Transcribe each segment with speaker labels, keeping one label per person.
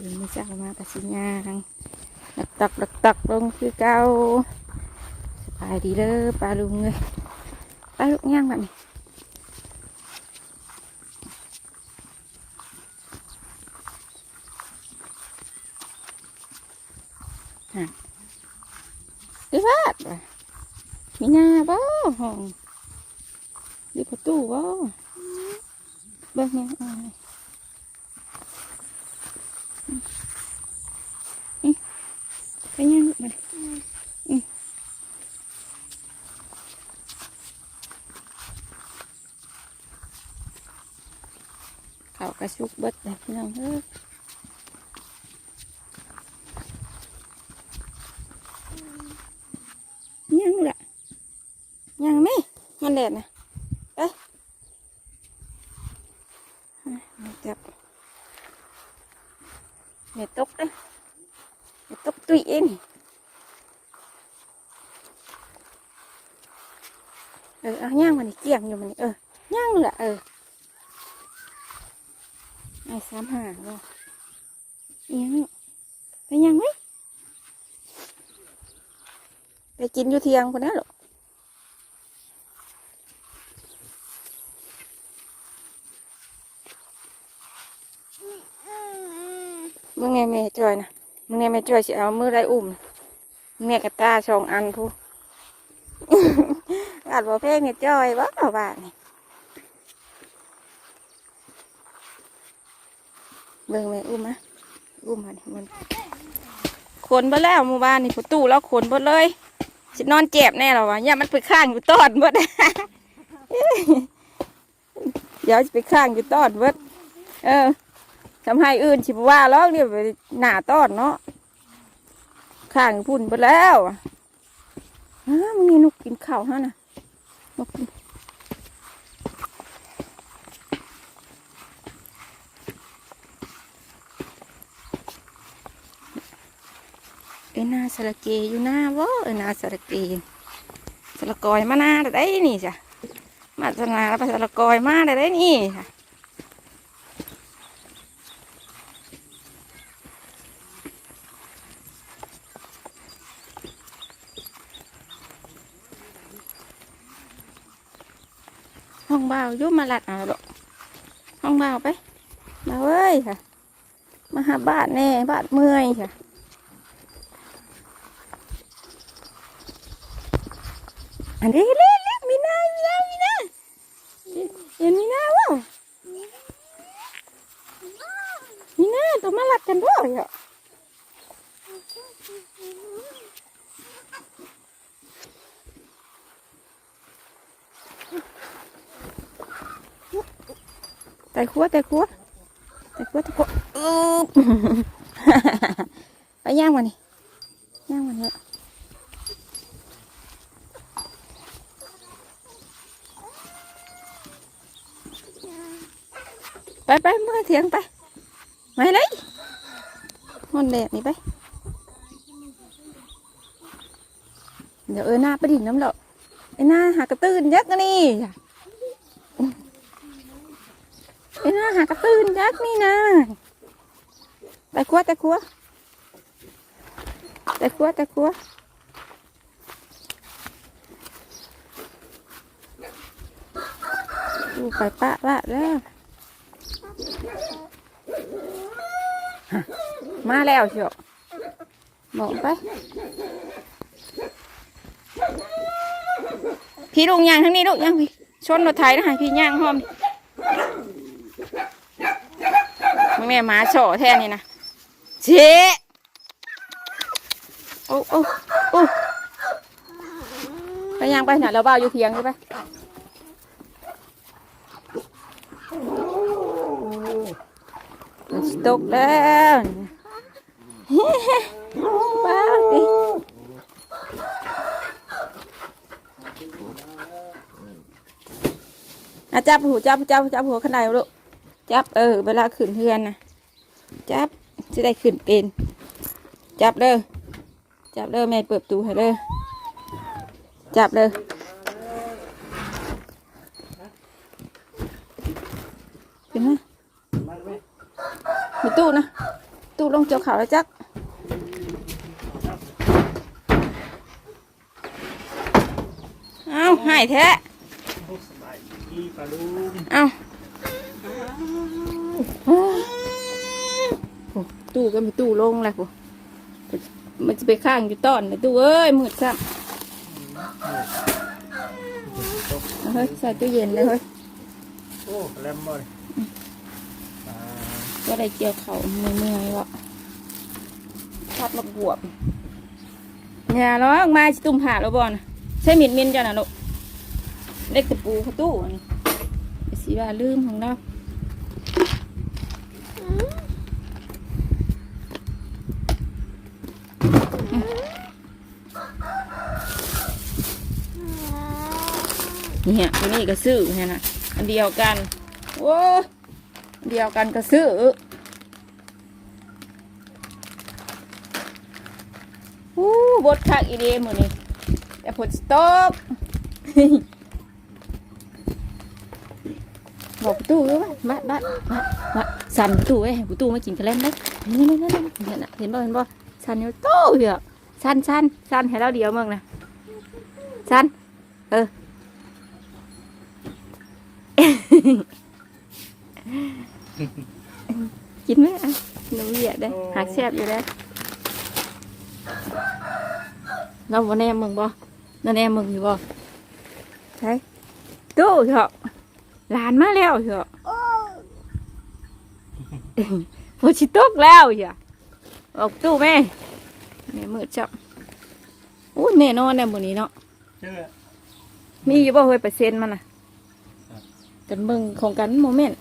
Speaker 1: เดี๋ยวมือเช้ามากระสิยางดักตักดักตักลงคือเก่าสบายดีเด้อปลาลุงเลยปลาลุกย่างแบบนี้ดีวาดว่ะมีหน้าบ่ห้องดีประตูบ่เบิ่งยังอ่ไปยังลูกมาดิอืม ชุกบิดเลยพี่น้องเอ้ยยังล่ะยังไหมมันแดดนะเอาจับเดี๋ยตกเด้อเดี๋ยตกตุยเองเออเอาย่างมันนี่เกี่ยงอยู่มันนี่เออย่างล่ะเออ ไอ้สามหาเนาะอิหยังไปยังไหมไปกินอยู่เทียงคนนั้นหรอมึงไงแม่จอยนะมึงไงแม่จอยสิเอามือไรอุ้มน่ะมึงไงกระตาสองอันพูอาจบอกเพลงเนี่จอยบ่เอาบ้านนี่ เบิ่งแม่อุ้มมะอุ้มมาดิมันขนไปแล้วหมู่บ้านนี่ประตูแล้วขนหมดเลยสินอนเจ็บแน่หรอวะเนี่ยมันไปข้างอยู่ตอนหมดเดี๋ยวไปข้างอยู่ตอนหมดเออทำให้อื่นชิบว่าแล้วเนี่ยหน้าตอนเนาะข้างพุ่นไปแล้วอะมึงนี่นกกินข้าวฮะน่ะนกกิน อ้นาสระเกอยู่หน้าบ่เอ้นาสระเกสระกอยมาหน้าได้นี่จ้ะมาสนาแล้วไปสระกอยมาได้ได้นี่จ้ะห้องเบายุมาหลัดเอาดอกห้องเบาไปมาเว้ยค่ะ มาหาบ้านแน่บ้านเมื่อยค่ะ อันนี้เล่นเล่นมีนามีนามีนาเห็นมีหน้าวมีนาตัวมาลัดกันด้วยอะแต่ขัวแต่ขัวแต่ขัวแต่ขัวอึ๊บไปย่างมานี่ย่างมานี่ ไปไปเมื่อเถียงไปไปเลยมันแดดนี่ไป เดี๋ยวเออหน้าไปดิ่งน้ำเหลาไอ้หน้าหากระตื้นยักษ์นี่ไอ้หน้าหากระตื้นยักษ์นี่นะแต่ขัวแต่ขัวแต่ขัวแต่ขัวดูไปปะละแล้ว มาแล้วเชียวมองไป พี่ลุงยางทั้งนี้ลูกยางพี่ชนรถไถนะฮะพี่ยางหอมมึงเนี่หมาโฉแท่นี่นะเจ๊โอ้โอ้โอ้ไปยางไปหน่ะเราเบาอยู่เทียงใช่ปะมันสิ ตกแล้วบ้าดิอะจับหูจับจับจับหัวขันไดลูกจับเออ เวลาขึ้นเพื่อนนะจับจะได้ขึ้นเป็น จับเด้อจับเด้อแม่เปิดตูให้เด้อจับเด้อขึ้นมามี ตู้นะ ตู้ลงเจียวขาวแล้วจักเอาให้แท้
Speaker 2: สบายดีปลาลุง
Speaker 1: เอาตู้ก็มีตู้ลงแล้วกูมันจะไปข้างอยู่ต้อนเลยตู้เอ้ยมืดซ้ำเฮ้ยใส่ตู้เย็นเลยเฮ้ย
Speaker 2: โอ้แลมบ่อย
Speaker 1: ก็ได้เกี่ยวเขาเมื่อยเมื่อยวะพัดมาบวบเนี่ยร้องมาตุ่มผ่าแล้วบอลใช้มิดมินจ้ะนะลูกเล็กตะปูเขาตู้อันนี้ไปสีว่าลืมของเราเนี่ยตัวนี้ก็ซื้อเนี่นะอันเดียวกัน โอ้ เดียวกันก็ซื้ออู้บดคักอีเดมือนี่แต่ผลสต๊อกบอกประตูไว้ว่ามาบ้านมามาสั่นประตูไว้ห้ประตูมากินกระเล่นได้นี่นี่นี่เห็นน่ะเห็นบ่เห็นบ่สั่นอยู่โต้เหรอสั่นสั่นสั่นให้เราเดียวมึงนะสั่นเออ กินไหมอะหนูเหยียดได้หักแซ่บอยู่แล้วเราบ่แน่มึงบ่เราแน่มึงอยู่บ่ใช่ตู้เถอะหลานมาแล้วเถอะฝนชิตกแล้วเถอะออกตู้แม่แม่มืดจับโอ้แน่นอนแน่มื้อนี้เนาะ
Speaker 2: เชื่อ
Speaker 1: มีอยู่บ่เฮ้ยเปอร์เซ็นต์มันน่ะกันเบิ่งของกันโมเมนต์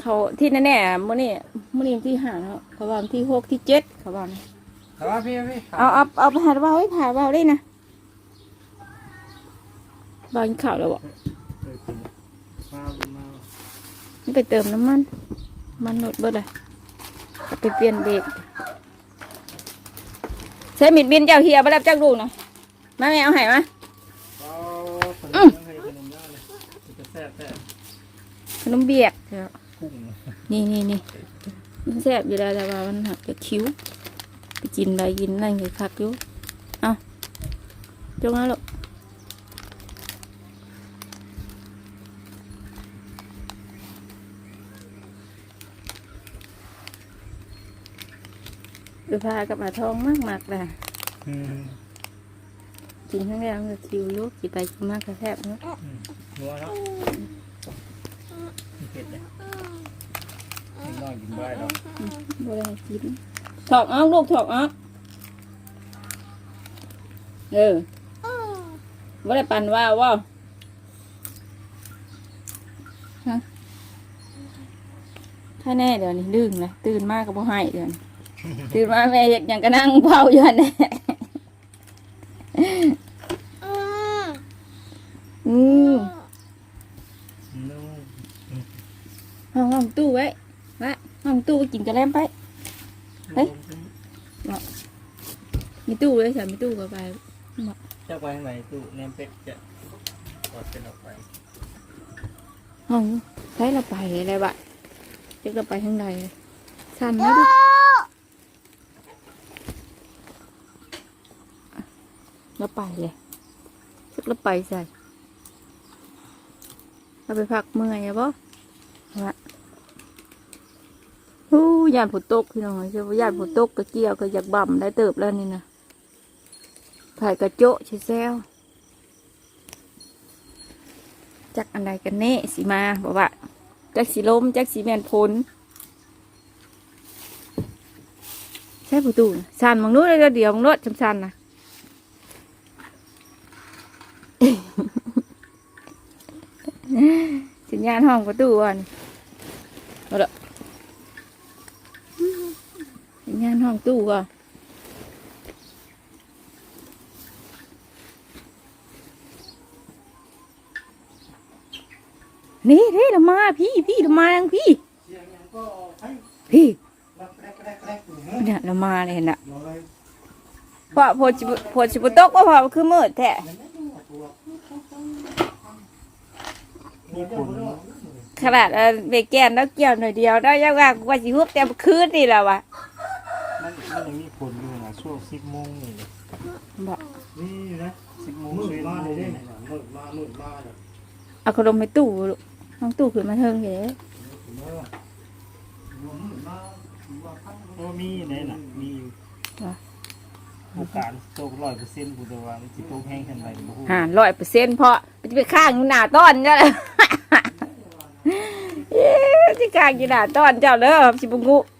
Speaker 1: เขาที่แน่ๆมื้อนี้มื้อนี้วันที่ห้าเนาะเขาว่าวันที่หกที่เจ็ดเขาว่านะ
Speaker 2: แต่ว่าพี่พี่
Speaker 1: เอาเอาเอาไปหาว่าไว้ผ่าว่าได้นะบางข่าวแล้วบ่
Speaker 2: มามา
Speaker 1: มันไปเติมน้ำมัน มันหมดเบิดเลยเอาไปเปลี่ยนเบรกใช้มิดบินเจ้าเฮียไปรับจ้างลูกหน่อยมาแม่เอาให้มา
Speaker 2: เอาขนมให้ขนมย่าเลยจะแซ่บแซ่บ
Speaker 1: ขนมเบียกเดี๋ยว
Speaker 2: กุ้ง
Speaker 1: นี่นี่นี่มันแซ่บอยู่แล้วแต่ว่ามันหักจะคิ้ว ไปกินอะไรกินอะไรเงี้ยคักอยู่เอาจงเอาลูกดูพากับหมาทองมากมากๆเลย
Speaker 2: อืม
Speaker 1: กินข้างแรกมันก็คิวอยุกินไปกินมากกระแทบเนาะ
Speaker 2: นัวเนาะเผ็ดเลย ไม่น้อยกินได้หรอก
Speaker 1: บ่ได้ให้กินถอกออกลูกถอกออกเออบ่ได้ปั่นว่าว่าฮะถ้าแน่เดี๋ยวนี้ดึงเลยตื่นมากก็บ่ให้เดี๋ยวนี้ตื่นมาแม่เฮ็ดหยังก็นั่งเฝ้าอยู่หั่แหละอืม
Speaker 2: นุ่ม
Speaker 1: ห้องห้องตู้ไว้ไว้ห้องตู้ไป กินกระแลมไป เฮ้ย มีตู้เลยฉันมีตู้ก็ไป
Speaker 2: จะไปไหนตู้แนมเป็ดจะกดเป็นออกไป
Speaker 1: ห้องใช้เราไปอะไรบะจะเราไปทางใดสั่นนะดิเราไปเลยจะเราไปใส่เราไปพักเมื่อยอะบ่วะฮู้ ยานผุตกพี่น้องเจ้ายานผุตกก็เกี่ยวก็อยากบ่ำได้เติบแล้วนี่นะไผ่กระโจะชิแซวจักอันใดกันแน่สิมาบอกว่าจักสีลมจักสีแมนพลใช่ประตูสันมองนู้นเลยเดี๋ยวมองนู้นจำสันนะสัญญาณห้องประตูวันเอาละ สัญญาณห้องตู้ก่อนี่นี่เรามาพี่พี่เรามาทางพี่ พี่เนี่ยเรามาเลยเห็นน่ะ
Speaker 2: รอเลย
Speaker 1: พอจิบพอจิบตกก็พอคือมืดแท้ขนาดเอ่อเบแกนแล้วเกี่ยวหน่อยเดียวได้ยังว่ากูว่าสิฮุบแต่คืนนี่แหละวะ
Speaker 2: มันมันยังมีผลอยู่นะช่วงสิบโมงนี่เลย
Speaker 1: บอก
Speaker 2: นี่นะสิบโมง
Speaker 3: มืด
Speaker 2: สิบ
Speaker 3: มา
Speaker 2: โม
Speaker 3: เลย
Speaker 2: ง
Speaker 3: เด้มืดมามืดมาเลย
Speaker 1: เอาขนมไปตู้ลูกน้องตู้ขึ้นมาเทิงเหี้ย
Speaker 3: มืดมา
Speaker 2: โอ้มีไหนน่ะมีอยู่โอกาสโตร้อยเปอร์เซ็นต์กูจะว่ามันสิโตแห้งขึ้นไปบ่ฮู้
Speaker 1: ห่านร้อยเปอร์เซ็นต์เพราะมันจะไปข้างอยู่หน้าต้นเจ้าเลยเอ๊ะที่ข้างอยู่หน้าต้นเจ้าเลยสิบุงูเชื่อเชื่อง่ายแล้วนะวัดย่อแยงขึ้นไปฮุบเอาเมื่อยเลยเนาะเอาเอา
Speaker 2: เกี่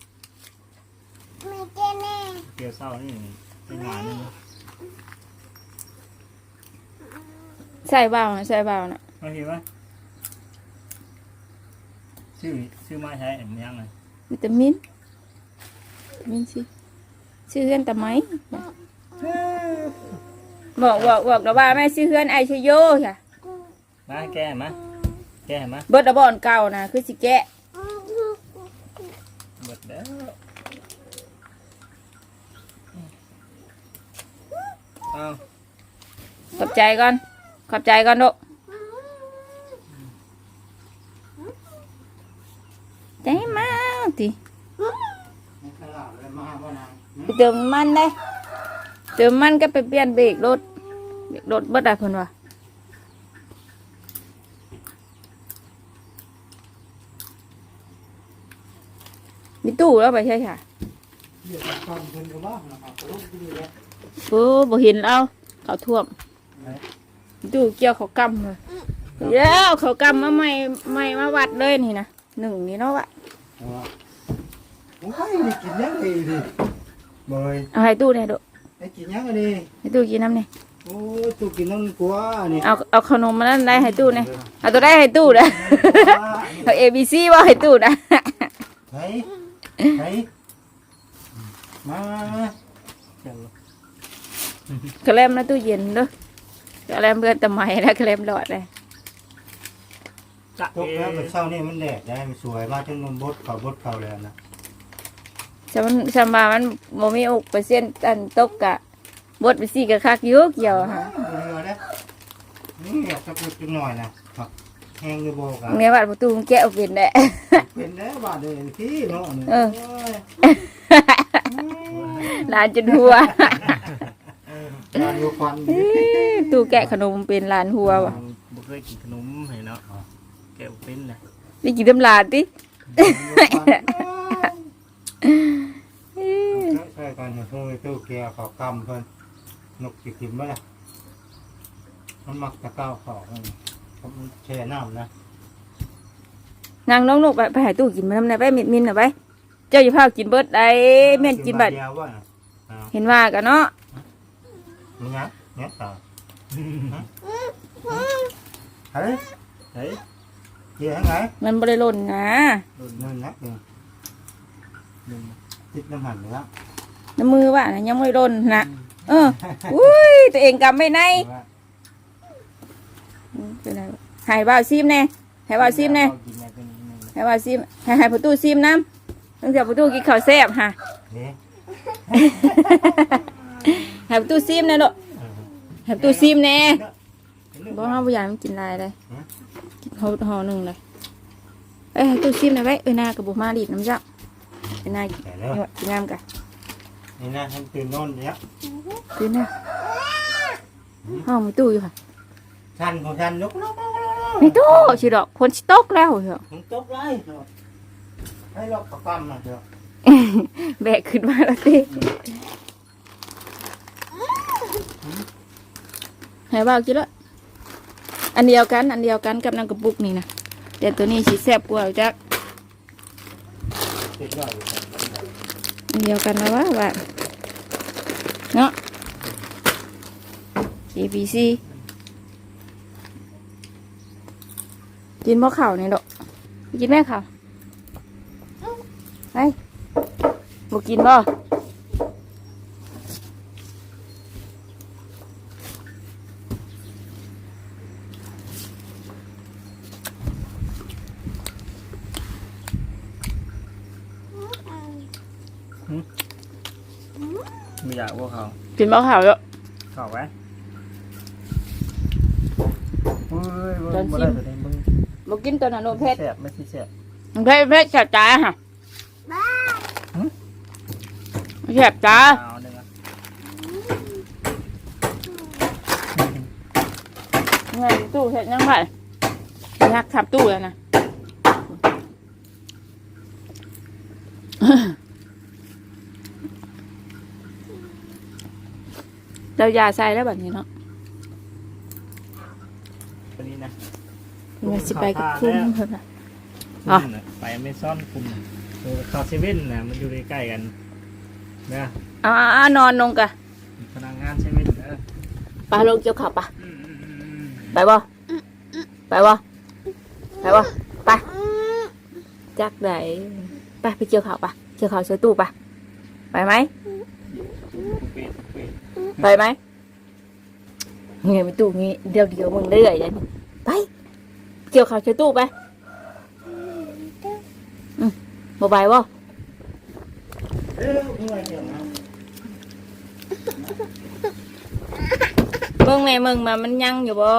Speaker 2: เจะ
Speaker 1: ก็จะกินหลายลูกกินหลายเบื่อเลยค่ะ
Speaker 2: เกี่ยวเศร้านี่เป็นงานนี่
Speaker 1: ใส่เบานะใส่เบานะ
Speaker 2: มาเห็นไหมชื่อชื่อมาใช้เอ็มยังไง
Speaker 1: วิตามินวิตามินสิชื่อเฮือนตะไหมบอกบอกบอกแล้วว่าแม่ชื่อเฮือนไอชโยค่ะ
Speaker 2: มาแก้มาแก้มา
Speaker 1: เบิดระบอนเก่านะคือสิแกะ
Speaker 2: หมดแล้ว อา
Speaker 1: ขอบใจก่อน ขอบใจก่อนลูกใจมากติ
Speaker 3: ตลาดเลยมาบ่นาง
Speaker 1: ไปเติมมันได้เติมมันก็ไปเปลี่ยนเบรกรถเบรกรถเบิดได้เพิ่นว่ามีตู้แล้วไปใช่ค่ะ
Speaker 3: เดี๋ยวจะฟังเพิ่นก็ว่านะครับลูกดีเลย
Speaker 1: โอ้บ่เห็นเอาเขาท่วม ดูเกี่ยวเขากำเลยแล้วเขากำมาใหม่ใหม่มาวัดเลยนี่นะหนึ่งนี่เนาะวะ
Speaker 3: โอ้ยนี่กินยังดีดิบ่ย
Speaker 1: เอาให้ตู้เนี่ยดู
Speaker 3: ไอ้กินยังดี
Speaker 1: ให้ตู้กินน้ำเนี่ย
Speaker 3: โอ้ยตู้กินน้ำกว่านี่
Speaker 1: เอาเอาขนมมานั่นได้ให้ตู้เนี่ยเอาตัวได้ให้ตู้นะเอาเอบีซีว่าให้ตู้นะ
Speaker 3: เฮ้ยเฮ้ยมา
Speaker 2: เดี๋ยว
Speaker 1: กระเลมนะตู้เย็นเด้อกระเลมเบื่อตะไม้แล้วกระเลมหลอดเลย
Speaker 2: จะ
Speaker 3: ตกแล้วมันเช้านี่มันแดดได้มันสวยมากจนมันบดเขาบดเขาแล้วนะ
Speaker 1: สมันสมบามันโมมีอกเปอร์เซ็นต์อันตกกะบดไปสี่กะคักอยุกเกี่ยวค่ะ
Speaker 3: เรือเด้นี่อยากจะพูดจังหน่อยนะครับแห้งอยู่บ่กัน
Speaker 1: เนี่ยวัดประตูมันแกะออกเป็นได้
Speaker 3: เป็นแล้วบาดเลยที่เนาะนี่
Speaker 1: เออ
Speaker 3: โอ้ย
Speaker 1: ลานจนหัว
Speaker 3: บาดอยู่ควัน
Speaker 1: ตู้แกะขนมเป็นลานหัววะ
Speaker 2: บ่เคยกินขนมเห็นเนาะแก้วเป็นนะ
Speaker 1: ได้กินน้ำลานติ
Speaker 3: ใช่กันเฮ้ยตู้เกียร์เขากำเพิ่นนกสิกินบ่ล่ะมันมักจะก้าวเขาเขาแช่น้ำนะ
Speaker 1: นางน้องนกไปไปหาตู้กินมาทำไงไปมิดมินน่ะไปเจ้าอย่าพากินเบิดได้แม่นกินบัด
Speaker 3: เดียวว่าน่ะอ้าว
Speaker 1: เห็นว่ากันเนาะ
Speaker 3: นี่นะเนี่ยต่อเฮ้ย
Speaker 2: เฮ้ย
Speaker 3: เกียร์ยังไง
Speaker 1: มันบริล่นนะ
Speaker 3: หนึ่งนัดหนึ่ง
Speaker 2: หนึ่ง
Speaker 3: ติดน้ำหันเลยละ
Speaker 1: น้ำมือว่านะยังไม่ล่นนะเอออุ้ยตัวเองกำไม่ในเป็นไรวะใหายบ่าวซิมแน่ใหายบ่าวซิมแน่
Speaker 2: เอากินแม่เป็นหนึ่ง
Speaker 1: ใหายบ่าวซิมใหายหายประตูซิมน้ำตั้งแต่ประตูกินข้าวแซ่บฮะ
Speaker 3: นี่
Speaker 1: ใหายประตูซิมแน่ลูกใหายประตูซิมแน่บ่ห้าบ่อยากมันกินลายเลยกินห่อห่อหนึ่งเลยเอ้ยให้ตู้ซิมหน่อยไว้เอ้ยนากับบุมาดีดน้ำจ้าเอ้ยนากิน
Speaker 3: แต่แล้ว
Speaker 1: กินน้ำกัน
Speaker 3: นี่นะท่านตื่นนอนเนี่ย
Speaker 1: คืนน่ะห้องมีตู้อยู่ค่ะ
Speaker 3: ท่านของท่านลุกลุกลุกลุก
Speaker 1: ในตู้ชิดอกคนชิตกแล้วเหรอ
Speaker 3: มึงตกไรให้ลอกประกำนะเถอะ
Speaker 1: แบกขึ้นมาแล้ว สิให้บ้าวกินแล้วอันเดียวกัน อันเดียวกันกับน้ำกระปุกนี่นะแต่ตัวนี้สีแซบกว่าจัก
Speaker 3: อั
Speaker 1: นเดียวกันนะว่าว่าเนาะ ABC กินมะข่านี่ดอกกินไหมค่ะไปบ่กินบ่
Speaker 2: ไม่อยากพว กเขา
Speaker 1: กินบ่ข้าวแล้ว
Speaker 2: เข้าไว้เฮ้ยมึงบ่ได้ตัวนี้มึง
Speaker 1: บ่กินตัวนั้นโนเพชร
Speaker 2: แซ่บไม่ใช่แซ่บ
Speaker 1: เพชรเพชรแสบตาฮะแสบตา
Speaker 2: เอาหนึ่งอะ
Speaker 1: ไงตู้เห็ดยังไงยักทับตู้แล้วนะ เรายาใส่แล้วแบบนี้เนาะ
Speaker 2: ตัวนี้นะ
Speaker 1: มันสิไปกับคุ้มเพิ่นน่ะ
Speaker 2: คุมน่ะไปไม่ซ่อนคุมเออคาเซเว่นนะมันอยู่ใกล้ๆกันนะ
Speaker 1: เอ่านอนลงกะ
Speaker 2: พนักงานเซเว่นเออ
Speaker 1: ปลาลงเกี่ยวขับปะ
Speaker 2: อืมอืมอืมอืม
Speaker 1: ไปบ่ไปบ่ไปบ่ไปจักไหนไปไปเกี่ยวข่าวปะเกี่ยวข่าวใส่ตู้ปะไปไหม
Speaker 2: เป็ดเป็ด
Speaker 1: ไปไหมเงี้ยไปตู้งี้เดี๋ยวเดี๋ยวมึงเรื่อยเลยไป เกี่ยวข่าวใช้ตู้ไปอืมบ่ไปบ่
Speaker 2: เอ้ยวะ
Speaker 1: เบิ่งแม่มึงมามันยังอยู่บ่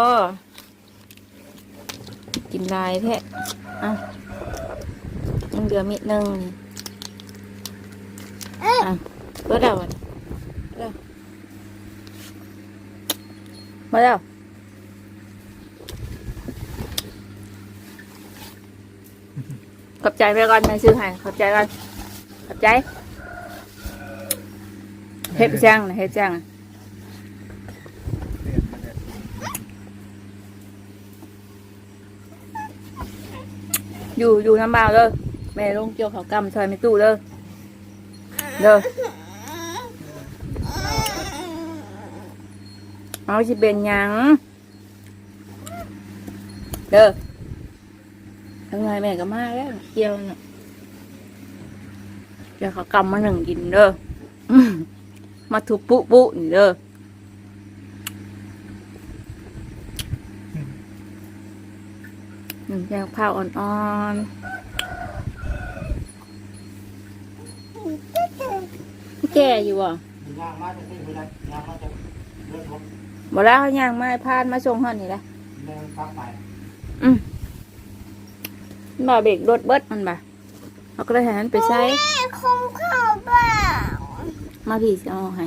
Speaker 1: กินลายแท้อะยังเหลือมิดนึงอะเบิดแล้วอะเร็ว มาแล้วขอบใจไปก่อนแม่ซื้อให้ขอบใจก่อนขอบใจเฮ็ดจังนะเฮ็ดจัง
Speaker 2: เซียนมาเลย
Speaker 1: อยู่อยู่น้ำบาวเลยแม่ลงเกี่ยวเขากำซอยไม่ตู้เลยเด้อ เอาสิเป็นหยังเด้อทำไงแม่ก็มาแล้วเกี่ยวน่ะเกี่ยวเขาวกำมาหนึ่งกินเด้ออื้อมาทุบปุปุนี่เด้อหนึ่งแก้วข้าวอ่อนๆแก่อยู่อะ
Speaker 3: ย่างมาจะขึ้นไปได้ย่างมาจะเลือดผม
Speaker 1: บ่แล้วเขาย่างมาให้พานมาส่งห่อนนี่แหละ
Speaker 3: เดินกลับไป
Speaker 1: มันบ่เบรกรถเบิดมันบ่เอาก็เลยให้มันไปใช้
Speaker 4: คงเข้าบ้า
Speaker 1: มาพี่สิเอาให้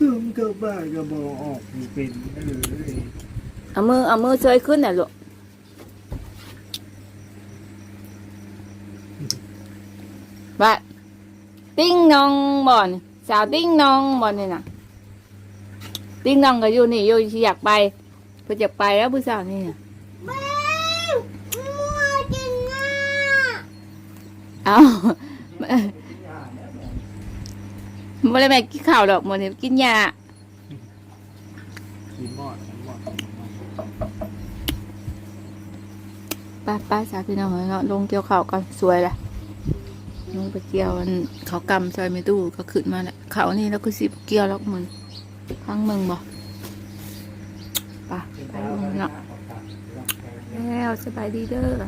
Speaker 2: ตึงก็บ้าก็บอกออกอยู่เป็นเออเอ้ย
Speaker 1: เอามือเอามือเซยขึ้นน่ะลูกบ่ติ้งนองบ่อนสาวติ้งนองบ่อนนี่น่ะ ติ้งนองก็อยู่นี่อยู่ที่อยากไปเพิ่นอยากไปแล้วผู้สาวนี่น่ะ
Speaker 4: แม่มัวกินง่า
Speaker 1: เอาไม่ได้แม่กินข้าวดอกมันนี้กินยา
Speaker 2: กินหมอดกินหมอด
Speaker 1: ไป้าป้าสาวพี่น้องเนาะลงเกี่ยวข้าวก่อนสวยละลงไปเกี่ยวมันเขากำซอยไม่ตู้ก็ขึ้นมาแล้วเขานี่แล้วก็สิบเกี่ยวแล้วมึง พังมึงบ่ไป้าไปลงเนาะแล้วสบายดีเด้อ